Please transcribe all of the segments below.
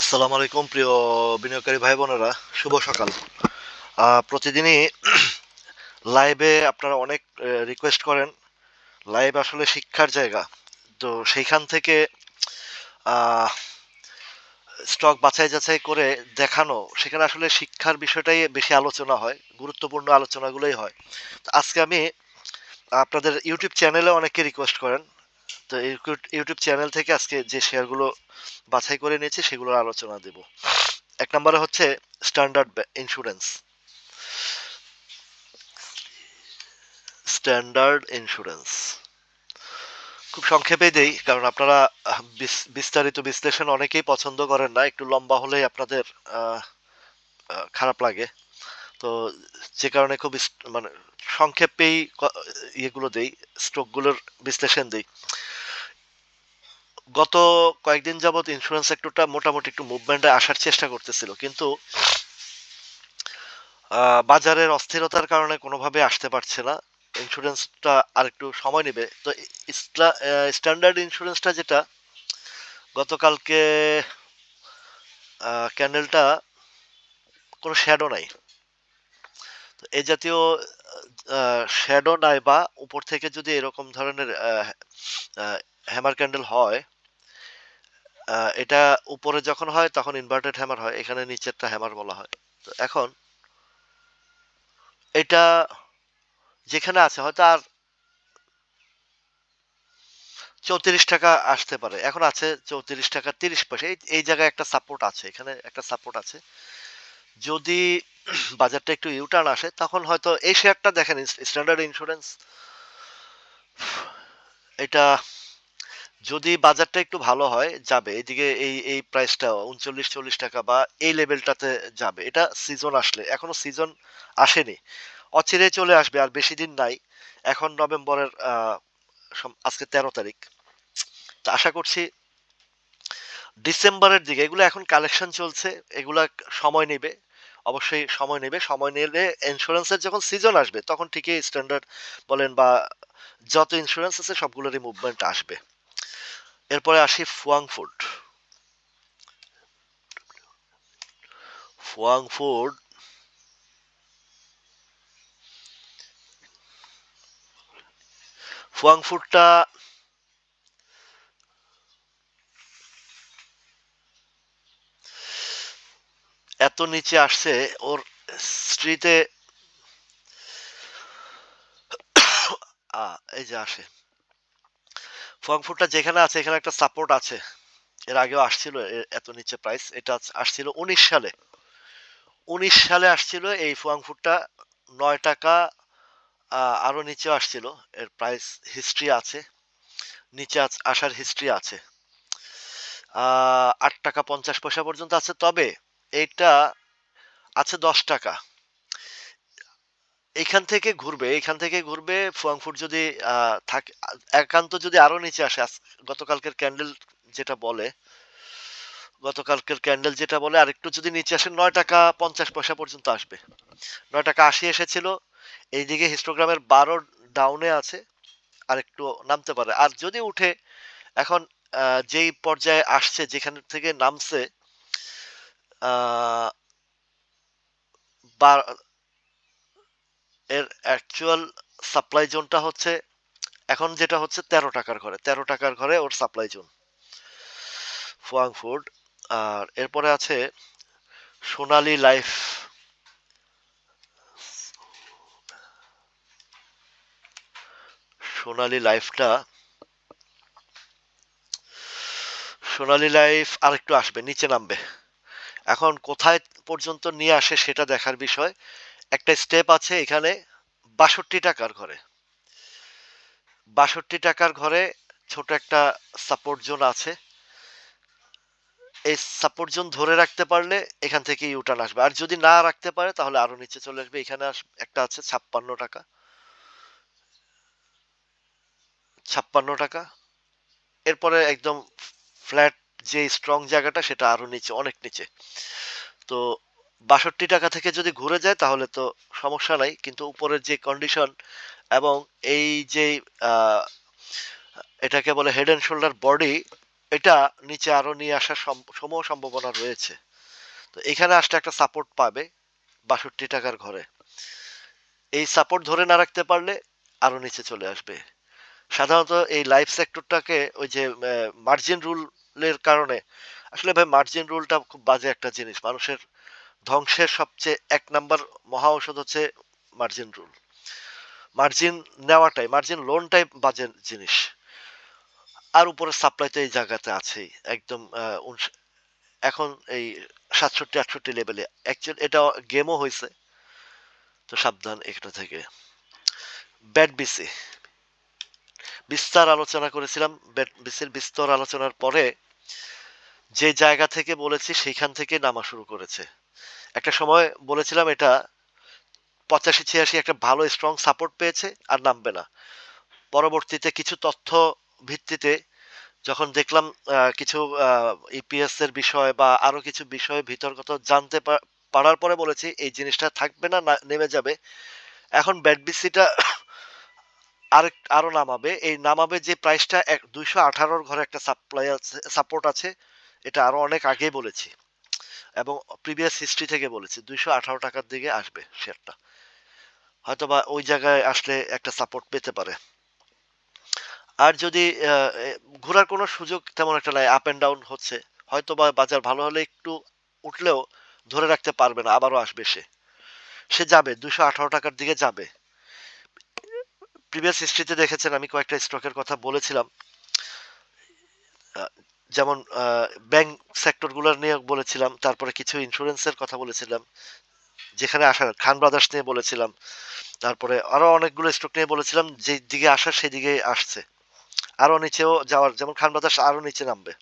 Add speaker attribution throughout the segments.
Speaker 1: আসসালামু আলাইকুম, প্রিয় বিনিয়োগকারী ভাই বোনেরা শুভ সকাল। প্রতিদিনই লাইভে আপনারা অনেক রিকোয়েস্ট করেন। লাইভ আসলে শিক্ষার জায়গা। তো সেইখান থেকে স্টক বাছাই যাচাই করে দেখানো, সেখানে আসলে শিক্ষার বিষয়টাই বেশি আলোচনা হয়, গুরুত্বপূর্ণ আলোচনাগুলোই হয়। তো আজকে আমি আপনাদের ইউটিউব চ্যানেলে অনেকে রিকোয়েস্ট করেন। তো ইউটিউব চ্যানেল থেকে আজকে যে শেয়ারগুলো বাছাই করে নিয়েছি, সেগুলোর আলোচনা দেব। এক নম্বরে হচ্ছে স্ট্যান্ডার্ড ইন্স্যুরেন্স। Standard insurance. খুব সংক্ষেপে দেই, কারণ আপনারা বিস্তারিত বিশ্লেষণ অনেকেই পছন্দ করেন না, একটু লম্বা হলেই আপনাদের খারাপ লাগে। তো যে কারণে খুব মানে সংক্ষেপেই ইয়েগুলো দেই, স্ট্রোকগুলোর বিশ্লেষণ দেই। গত কয়েকদিন যাবত ইন্স্যুরেন্স সেক্টরটা মোটামুটি একটু মুভমেন্টে আসার চেষ্টা করতেছিল, কিন্তু বাজারের অস্থিরতার কারণে কোনোভাবে আসতে পারছে না। ইন্স্যুরেন্সটা আর একটু সময় নেবে। তো স্ট্যান্ডার্ড ইন্স্যুরেন্সটা যেটা, গতকালকে ক্যান্ডেলটা কোনো শ্যাডো নাই। এই জাতীয় শ্যাডো নাই বা উপর থেকে যদি এরকম ধরনের হ্যামার ক্যান্ডেল হয় এটা উপরে যখন হয় তখন ইনভার্টেড হ্যামার হয়, এখানে নিচেরটা হ্যামার বলা হয়। তো এখন এটা যেখানে আছে হয়তো আর চৌত্রিশ টাকা আসতে পারে, এখন আছে চৌত্রিশ টাকা তিরিশ পয়সা, এই জায়গায় একটা সাপোর্ট আছে, এখানে একটা সাপোর্ট আছে। যদি বাজারটা একটু ইউটার্ন আসে, তখন হয়তো এই শেয়ারটা দেখেন স্ট্যান্ডার্ড ইন্স্যুরেন্স এটা যদি বাজারটা একটু ভালো হয়, যাবে, এদিকে এই এই প্রাইসটা উনচল্লিশ, চল্লিশ টাকা বা এই লেভেলটাতে যাবে, এটা সিজন আসলে, এখনও সিজন আসেনি, অচিরে চলে আসবে, আর বেশি দিন নাই, এখন নভেম্বরের আজকে তেরো তারিখ, তো আশা করছি ডিসেম্বরের দিকে, এগুলো এখন কালেকশন চলছে, এগুলা সময় নেবে অবশ্যই সময় নেবে। সময় নিলে ইন্স্যুরেন্সের যখন সিজন আসবে, তখন ঠিকই স্ট্যান্ডার্ড বলেন বা যত ইন্স্যুরেন্স আছে সবগুলোরই মুভমেন্ট আসবে। এরপরে আসি ফুয়াং ফুড ফুয়াং ফুড ফুয়াং ফুডটা এত নিচে আসছে ওর স্ট্রিতে এই যে আসে। ফুয়াং ফুডটা যেখানে আছে এখানে একটা সাপোর্ট আছে। এর আগেও আসছিল এত নিচে প্রাইস এটা আসছিল উনিশ সালে। উনিশ সালে আসছিল এই ফুয়াং ফুডটা নয় টাকা আহ, আরও নিচে আসছিল। এর প্রাইস হিস্ট্রি আছে। নিচে আসার হিস্ট্রি আছে। আট টাকা পঞ্চাশ পয়সা পর্যন্ত আছে। তবে এইটা আছে দশ টাকা। এইখান থেকে ঘুরবে, এখান থেকে ঘুরবে ফুয়াংফুট যদি থাকে, একান্ত যদি আরও নিচে আসে গতকালকের ক্যান্ডেল যেটা বলে, গতকালকের ক্যান্ডেল যেটা বলে, আর একটু যদি নিচে আসে, নয় টাকা পঞ্চাশ পয়সা পর্যন্ত আসবে। নয় টাকা আশি এসেছিল, এইদিকে হিস্টোগ্রামের বারো ডাউনে আছে, আর একটু নামতে পারে। আর যদি উঠে, এখন যেই পর্যায়ে আসছে, যেখান থেকে নামছে এর অ্যাকচুয়াল সাপ্লাই জোনটা হচ্ছে, এখন যেটা হচ্ছে তেরো টাকার ঘরে, তেরো টাকার ঘরে ওর সাপ্লাই জোন ফুয়াং ফুড আর এরপরে আছে সোনালি লাইফ। সোনালী লাইফটা, সোনালী লাইফ আরেকটু আসবে, নিচে নামবে। এখন কোথায় পর্যন্ত নিয়ে আসে সেটা দেখার বিষয়। একটা স্টেপ আছে এখানে বাষট্টি টাকার ঘরে। বাষট্টি টাকার ঘরে ছোট একটা সাপোর্ট জোন আছে। এই সাপোর্ট জোন ধরে রাখতে পারলে এখান থেকে ইউটার্ন আসবে। আর যদি না রাখতে পারে তাহলে আরও নিচে চলে আসবে। এখানে একটা আছে ছাপ্পান্ন টাকা। ছাপ্পান্ন টাকা। এরপরে একদম ফ্ল্যাট যে স্ট্রং জায়গাটা সেটা আরও নিচে, অনেক নিচে। তো বাষট্টি টাকা থেকে যদি ঘুরে যায় তাহলে তো সমস্যা নাই, কিন্তু উপরের যে কন্ডিশন এবং এই যে এটাকে বলে হেড অ্যান্ড শোল্ডার বডি এটা নিচে আরও নিয়ে আসার সম- সম্ভাবনা রয়েছে। তো এখানে আসলে একটা সাপোর্ট পাবে বাষট্টি টাকার ঘরে। এই সাপোর্ট ধরে না রাখতে পারলে আরও নিচে চলে আসবে। সাধারণত এই লাইফ সেক্টরটাকে ওই যে মার্জিন রুলের কারণে। আসলে ভাই মার্জিন রুলটা খুব বাজে একটা জিনিস। মানুষের ধ্বংসের সবচেয়ে এক নাম্বার মহা ঔষধ হচ্ছে মার্জিন রুল মার্জিন নেওয়াটাই মার্জিন লোনটাই বাজে জিনিস। আর উপরে সাপ্লাই তো এই জায়গাতে আছেই। একদম এখন এই সাতষট্টি, আটষট্টি লেভেলে অ্যাকচুয়ালি এটা গেমও হয়েছে তো সাবধান এটা থেকে। ব্যাট বিসি বিস্তার আলোচনা করেছিলাম। ব্যাট বিসির বিস্তর আলোচনার পরে যে জায়গা থেকে বলেছি সেইখান থেকে নামা শুরু করেছে। একটা সময় বলেছিলাম এটা পঁচাশি, ছিয়াশি একটা ভালো স্ট্রং সাপোর্ট পেয়েছে আর নামবে না। পরবর্তীতে কিছু তথ্য ভিত্তিতে যখন দেখলাম কিছু ইপিএস এর বিষয় বা আরও কিছু বিষয় ভিতরগত জানতে পারার পরে বলেছি, এই জিনিসটা থাকবে না নেমে যাবে। এখন ব্যাট বিসিটা আরেক, আরও নামাবে। এই নামাবে যে প্রাইসটা এক, দুইশো আঠারোর ঘরে একটা সাপ্লাই আছে সাপোর্ট আছে এটা আরও অনেক আগেই বলেছি। এবং প্রিভিয়াস হিস্ট্রি থেকে বলেছি, দুইশো আঠারো টাকার দিকে আসবে শেয়ারটা হয়তোবা ওই জায়গায় আসলে একটা সাপোর্ট পেতে পারে। আর যদি ঘোরার কোনো সুযোগ তেমন একটা নাই আপ এন্ড ডাউন হচ্ছে হয়তো বা বাজার ভালো হলে একটু উঠলেও ধরে রাখতে পারবে না, আবারও আসবে সে। সে যাবে দুশো আঠারো টাকার দিকে যাবে। প্রিভিয়াস হিস্ট্রিতে দেখেছেন, আমি কয়েকটা স্টকের কথা বলেছিলাম। যেমন ব্যাংক সেক্টরগুলোর নিয়ে বলেছিলাম, তারপরে কিছু ইন্স্যুরেন্সের কথা বলেছিলাম, যেখানে আসার খান ব্রাদার্স নিয়ে বলেছিলাম, তারপরে আরও অনেকগুলো স্টক নিয়ে বলেছিলাম যে দিকে আসার সেদিকে আসছে। আরও নিচেও যাওয়ার, যেমন খান ব্রাদার্স আরও নিচে নামবে।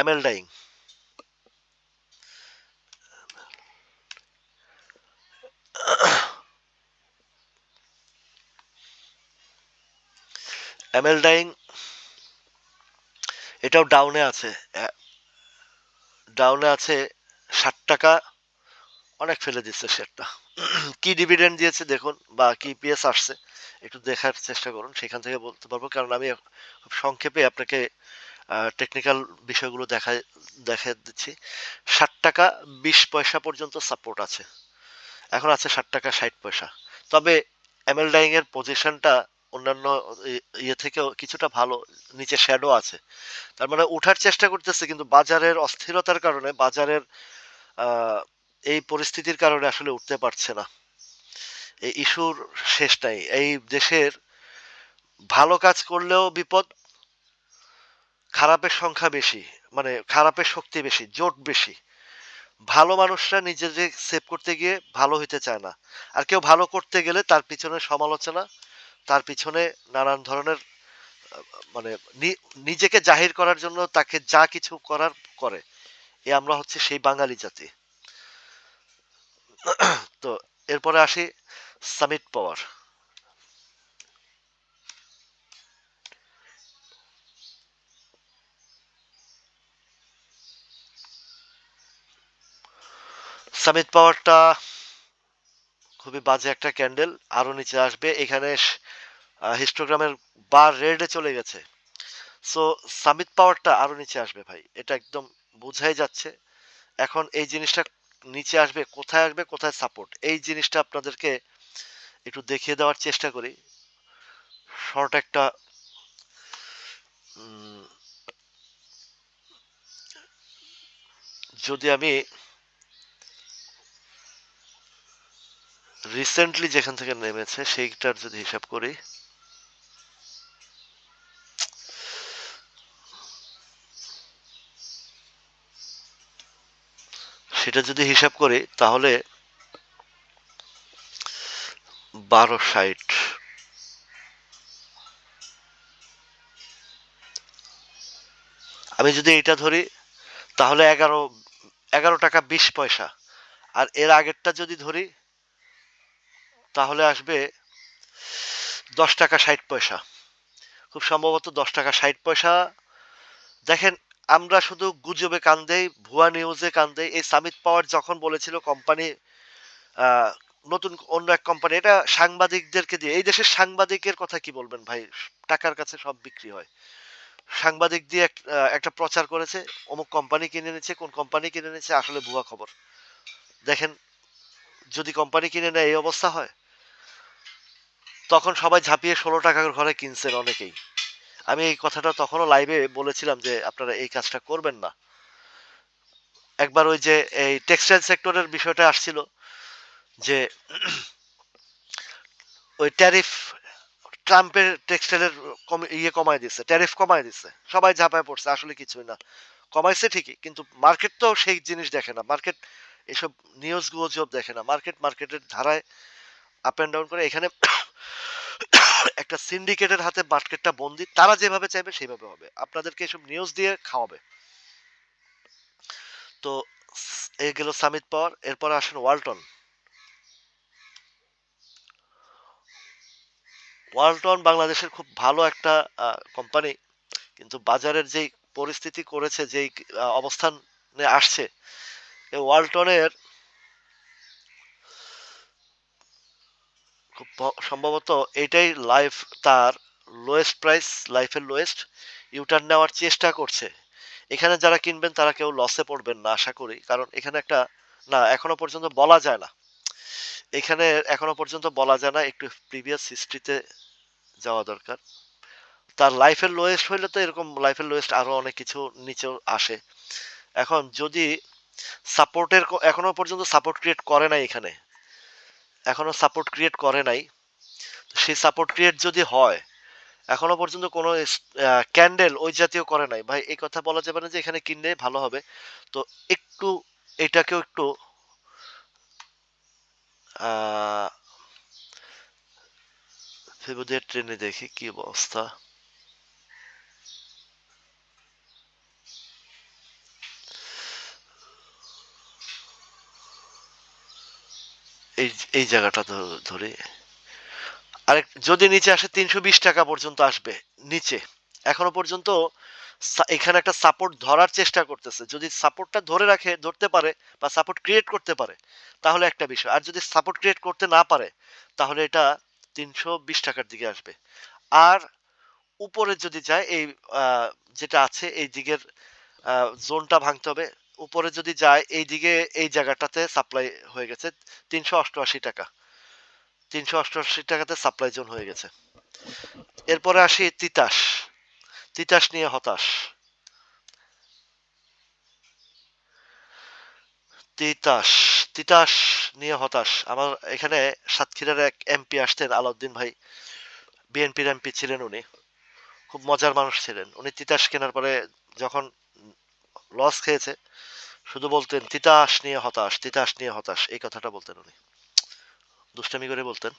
Speaker 1: এমএল ডাইং এমএল ডাইং এটাও ডাউনে আছে। ডাউনে আছে ষাট টাকা। অনেক ফেলে দিচ্ছে শেয়ারটা। কি ডিভিডেন্ড দিয়েছে দেখুন বা কি পিএস আসছে, একটু দেখার চেষ্টা করুন। সেখান থেকে বলতে পারব, কারণ আমি খুব সংক্ষেপে আপনাকে টেকনিক্যাল বিষয়গুলো দেখা দেখা দিচ্ছি। ষাট টাকা বিশ পয়সা পর্যন্ত সাপোর্ট আছে। এখন আছে ষাট টাকা ষাট পয়সা। তবে এমএল ডাইং এর পজিশনটা অন্যান্য ইয়ে থেকেও কিছুটা ভালো, নিচে শ্যাডো আছে। তার মানে উঠার চেষ্টা করতেছে, কিন্তু বাজারের অস্থিরতার কারণে, বাজারের এই পরিস্থিতির কারণে আসলে উঠতে পারছে না। এই ইস্যুর শেষ নাই। এই দেশের ভালো কাজ করলেও বিপদ, খারাপের সংখ্যা বেশি মানে খারাপের শক্তি বেশি, জোট বেশি। ভালো মানুষরা নিজেদের সেভ করতে গিয়ে ভালো হইতে চায় না। আর কেউ ভালো করতে গেলে তার পিছনে সমালোচনা তার পিছনে নানান ধরনের মানে নিজেকে জাহির করার জন্য তাকে যা কিছু করার করে। এ আমরা হচ্ছে সেই বাঙালি জাতি। তো এরপরে আসি সামিট পাওয়ার। সামিট পাওয়ারটা খুবই বাজে একটা ক্যান্ডেল, আরও নিচে আসবে। এখানে হিস্টোগ্রামের বার রেডে চলে গেছে। সো সামিট পাওয়ারটা আরও নিচে আসবে ভাই। এটা একদম বোঝাই যাচ্ছে। এখন এই জিনিসটা নিচে আসবে, কোথায় আসবে, কোথায় সাপোর্ট এই জিনিসটা আপনাদেরকে একটু দেখিয়ে দেওয়ার চেষ্টা করি। শর্ট একটা যদি আমি রিসেন্টলি যেখান থেকে নেমেছে, সেইটার যদি হিসাব করি। সেটা যদি হিসাব করি, তাহলে বারো ষাট। আমি যদি এটা ধরি, তাহলে এগারো এগারো টাকা বিশ পয়সা। আর এর আগেরটা যদি ধরি তাহলে আসবে দশ টাকা ষাট পয়সা। খুব সম্ভবত দশ টাকা ষাট পয়সা। দেখেন, আমরা শুধু গুজবে কান দেই, ভুয়া নিউজে কান দেই। এই সামিট পাওয়ার যখন বলেছিল কোম্পানি নতুন অন্য এক কোম্পানি এটা সাংবাদিকদেরকে দিয়ে। এই দেশের সাংবাদিকের কথা কি বলবেন ভাই? টাকার কাছে সব বিক্রি হয়। সাংবাদিক দিয়ে এক- একটা প্রচার করেছে, অমুক কোম্পানি কিনে নিচ্ছে, কোন কোম্পানি কিনে নিচ্ছে, আসলে ভুয়া খবর। দেখেন, যদি কোম্পানি কিনে নেয়, এই অবস্থা হয়? তখন সবাই ঝাঁপিয়ে ষোলো টাকার ঘরে কিনছেন অনেকেই। আমি এই কথাটা তখনও লাইভে বলেছিলাম যে, আপনারা এই কাজটা করবেন না। একবার ওই যে, এই টেক্সটাইল সেক্টরের বিষয়টা আসছিল যে, ওই ট্যারিফ ট্রাম্পের টেক্সটাইলের ইয়ে কমায় দিচ্ছে ট্যারিফ কমায় দিচ্ছে সবাই ঝাঁপায় পড়ছে, আসলে কিছুই না। কমাইছে ঠিকই, কিন্তু মার্কেট তো সেই জিনিস দেখে না। মার্কেট এসব নিউজ গুজব দেখে না। মার্কেট মার্কেটের ধারায় আপ অ্যান্ড ডাউন করে এখানে একটা সিন্ডিকেটের হাতে মার্কেটটা বন্দি। তারা যেভাবে চাইবে সেইভাবে হবে। আপনাদেরকে এসব নিউজ দিয়ে খাওয়াবে। তো এই গেল সামিত পাওয়ার। এরপর আসেন ওয়ালটন। ওয়ালটন বাংলাদেশের খুব ভালো একটা কোম্পানি কিন্তু বাজারের যেই পরিস্থিতি করেছে, যেই অবস্থানে আসছে ওয়ালটনের খুব ভ- সম্ভবত এটাই লাইফ তার লোয়েস্ট প্রাইস লাইফের লোয়েস্ট ইউটার্ন নেওয়ার চেষ্টা করছে। এখানে যারা কিনবেন, তারা কেউ লসে পড়বেন না, আশা করি। কারণ এখানে একটা, না, এখনও পর্যন্ত বলা যায় না। এখানে এখনও পর্যন্ত বলা যায় না, একটু প্রিভিয়াস হিস্ট্রিতে যাওয়া দরকার। তার লাইফের লোয়েস্ট হইলে তো এরকম লাইফের লোয়েস্ট আরও অনেক কিছু নিচেও আসে। এখন যদি সাপোর্টের এখনও পর্যন্ত সাপোর্ট ক্রিয়েট করে নাই এখানে এখনও সাপোর্ট ক্রিয়েট করে নাই। সেই সাপোর্ট ক্রিয়েট যদি হয়, এখনও পর্যন্ত কোনো ক্যান্ডেল ওই জাতীয় করে নাই। ভাই, এই কথা বলা যাবে না যে এখানে কিনলে ভালো হবে। তো একটু এটাকেও একটু ফেব্রুয়ারি ট্রেনে দেখি কি অবস্থা। এই এই জায়গাটা ধরে। আরেক, যদি নিচে আসে তিনশো বিশ টাকা পর্যন্ত আসবে, নিচে। এখনও পর্যন্ত এখানে একটা সাপোর্ট ধরার চেষ্টা করতেছে। যদি সাপোর্টটা ধরে রাখে, ধরতে পারে বা সাপোর্ট ক্রিয়েট করতে পারে, তাহলে একটা বিষয়। আর যদি সাপোর্ট ক্রিয়েট করতে না পারে, তাহলে এটা তিনশো বিশ টাকার দিকে আসবে। আর উপরে যদি যায়, এই যেটা আছে, এই দিকের জোনটা ভাঙতে হবে। উপরে যদি যায় এই দিকে এই জায়গাটাতে সাপ্লাই হয়ে গেছে তিনশো অষ্টআশি টাকা। তিনশো অষ্টআশি টাকাতে সাপ্লাই জোন হয়ে গেছে। এরপরে আসি তিতাস। তিতাস নিয়ে হতাশ। তিতাস তিতাস নিয়ে হতাশ। আমার এখানে সাতক্ষীরার এক এমপি আসতেন, আলাউদ্দিন ভাই। বিএনপির এমপি ছিলেন উনি। খুব মজার মানুষ ছিলেন। উনি তিতাস কেনার পরে যখন লস খেয়েছে। শুধু বলতেন, তিতাস নিয়ে হতাশ, তিতাস নিয়ে হতাশ। এই কথাটা বলতেন উনি। দুষ্টামি করে বলতেন।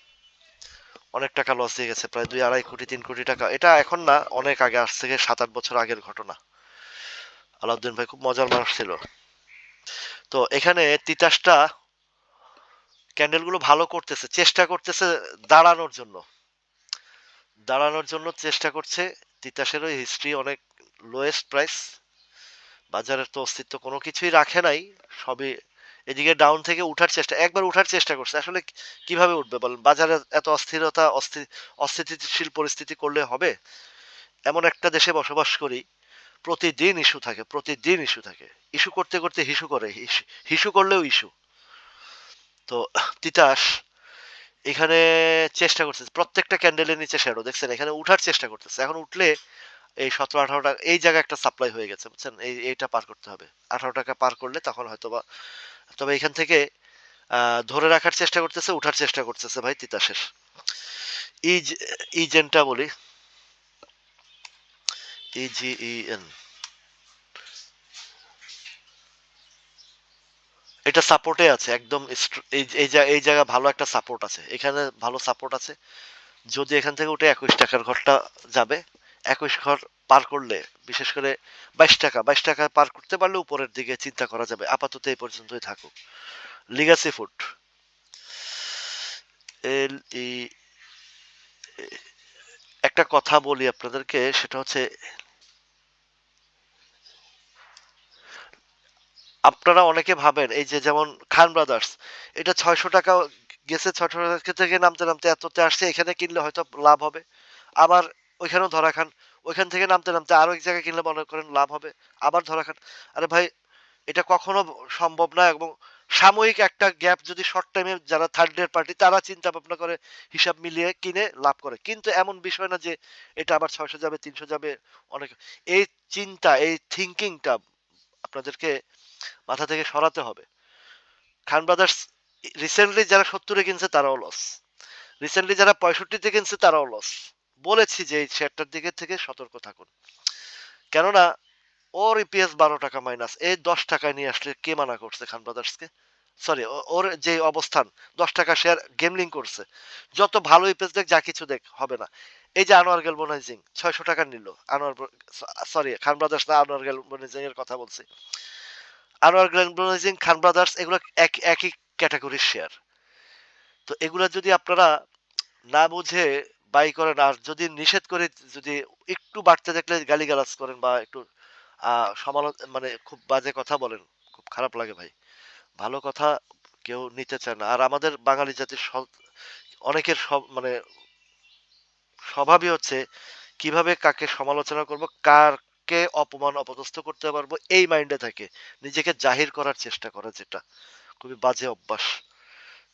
Speaker 1: অনেক টাকা লস দিয়ে গেছে, প্রায় দুই আড়াই কোটি, তিন কোটি টাকা। এটা এখন না, অনেক আগে, আজ থেকে সাত আট বছর আগের ঘটনা। আলাউদ্দিন ভাই খুব মজার মানুষ ছিল। তো এখানে তিতাসটা ক্যান্ডেলগুলো ভালো করতেছে, চেষ্টা করতেছে দাঁড়ানোর জন্য। দাঁড়ানোর জন্য চেষ্টা করছে। তিতাসেরও হিস্ট্রি অনেক লোয়েস্ট প্রাইস বাজারের তো অস্তিত্ব কোনো কিছুই রাখে নাই, সবই এদিকে ডাউন থেকে উঠার চেষ্টা, একবার উঠার চেষ্টা করছে। আসলে কীভাবে উঠবে বলেন? বাজারে এত অস্থিরতা অস্থিতিশীল পরিস্থিতি করলে হবে? এমন একটা দেশে বসবাস করি, প্রতিদিন ইস্যু থাকে, প্রতিদিন ইস্যু থাকে। ইস্যু করতে করতে হিসু করে, হিসু- করলেও ইস্যু তো তিতাস এখানে চেষ্টা করছে প্রত্যেকটা ক্যান্ডেলের নিচে শ্যাডো দেখছেন? এখানে উঠার চেষ্টা করতেছে। এখন উঠলে এই সতেরো, আঠারো টাকা, এই জায়গায় একটা সাপ্লাই হয়ে গেছে, বুঝছেন? এই, এইটা পার করতে হবে। আঠারো টাকা পার করলে তখন হয়তো বা তবে এখান থেকে ধরে রাখার চেষ্টা করতেছে, উঠার চেষ্টা করতেছে ভাই তিতাসের। ইজ, ইজেনটা বলি। ইজিইএন। এটা সাপোর্টে আছে, একদম এই এই এই জায়গা ভালো একটা সাপোর্ট আছে। এখানে ভালো সাপোর্ট আছে। যদি এখান থেকে উঠে একুশ টাকার ঘরটা যাবে একুশ ঘর পার করলে বিশেষ করে বাইশ টাকা বাইশ টাকা পার করতে পারলে উপরের দিকে চিন্তা করা যাবে আপাতত এই পর্যন্তই থাকুক লিগাসি ফুড এল ই একটা কথা বলি আপনাদেরকে সেটা হচ্ছে আপনারা অনেকে ভাবেন এই যে যেমন খান ব্রাদার্স এটা ছয়শো টাকা গেছে ছয়শো টাকা থেকে নামতে, নামতে এততে আসছে এখানে কিনলে হয়তো লাভ হবে। আবার ওইখানেও ধরা খান। ওইখান থেকে নামতে, নামতে আরও এক জায়গায় কিনলে মনে করেন লাভ হবে। আবার ধরা খান। আরে ভাই এটা কখনো সম্ভব না এবং সাময়িক একটা গ্যাপ যদি শর্ট টাইমে যারা থার্ড ইয়ার পার্টি তারা চিন্তা ভাবনা করে হিসাব মিলিয়ে কিনে লাভ করে। কিন্তু এমন বিষয় না যে এটা আবার ৬০০ যাবে, ৩০০ যাবে অনেক এই চিন্তা, এই থিংকিংটা আপনাদেরকে মাথা থেকে সরাতে হবে। খান ব্রাদার্স রিসেন্টলি যারা ৭০ এ কিনছে তারাও লস। রিসেন্টলি যারা ৬৫ তে কিনছে তারাও লস। বলেছি যে শেয়ারটার দিকে থেকে সতর্ক থাকুন। কেননা ওর ইপিএস ৳১২ মাইনাস। এই ৳১০ নিয়ে আসলে কে মানা করছে খান ব্রাদার্সকে? সরি ওর যে অবস্থান ৳১০ শেয়ার গেমলিং করছে। যত ভালো ইপিএস দেখ যা কিছু দেখ হবে না। এই যে আনোয়ার গেলবোনাইজিং ছয়শো টাকা নিল। আনোয়ার সরি খান ব্রাদার্স না আনোয়ার গ্যালভানাইজিং এর কথা বলছি। আনোয়ার গ্যালভানাইজিং, খান ব্রাদার্স এগুলো এক একই ক্যাটাগরির শেয়ার। তো এগুলা যদি আপনারা না বুঝে বাই করেন আর যদি নিষেধ করে যদি একটু বাড়তে দেখলে গালিগালাজ করেন বা একটু সমালো মানে খুব বাজে কথা বলেন, খুব খারাপ লাগে ভাই। ভালো কথা কেউ নিতে চায় না। আর আমাদের বাঙালি জাতির অনেকের সব মানে স্বভাবই হচ্ছে কীভাবে কাকে সমালোচনা করব, কাকে অপমান অপদস্থ করতে পারব এই মাইন্ডে থাকে। নিজেকে জাহির করার চেষ্টা করে যেটা। খুবই বাজে অভ্যাস।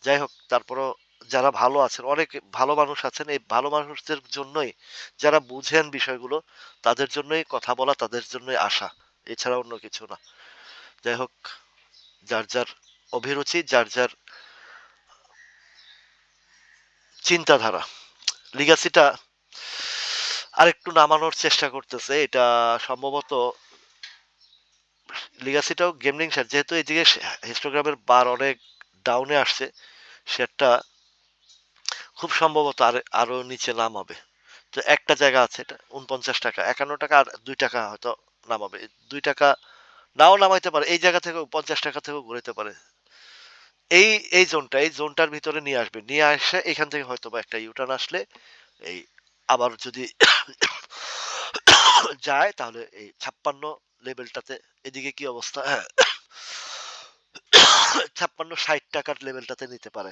Speaker 1: যাই হোক তারপরেও যারা ভালো আছেন, অনেক ভালো মানুষ আছেন। এই ভালো মানুষদের জন্যই যারা বুঝেন বিষয়গুলো তাদের জন্যই কথা বলা, তাদের জন্যই আসা। এছাড়া অন্য কিছু না। যাই হোক যার, যার অভিরুচি, যার, যার চিন্তাধারা। লিগ্যাসিটা আরেকটু নামানোর চেষ্টা করতেছে। এটা সম্ভবত লিগ্যাসিটাও গেমলিং শেয়ার। যেহেতু এদিকে সে হিস্টোগ্রামের বার অনেক ডাউনে আসছে, শেয়ারটা খুব সম্ভবত আর আরও নিচে নামাবে। তো একটা জায়গা আছে এটা ৳৪৯, ৳৫১ আর দুই টাকা হয়তো নামাবে। দুই টাকা নাও নামাইতে পারে। এই জায়গা থেকেও ৳৫০ থেকেও ঘুরাইতে পারে। এই, এই জোনটা, এই জোনটার ভিতরে নিয়ে আসবে। নিয়ে আসে এখান থেকে হয়তো বা একটা ইউ-টার্ন আসলে এই আবার যদি যায় তাহলে এই ৫৬ লেভেলটাতে এদিকে কি অবস্থা? হ্যাঁ। ৫৬-৬০ টাকার লেভেলটাতে নিতে পারে।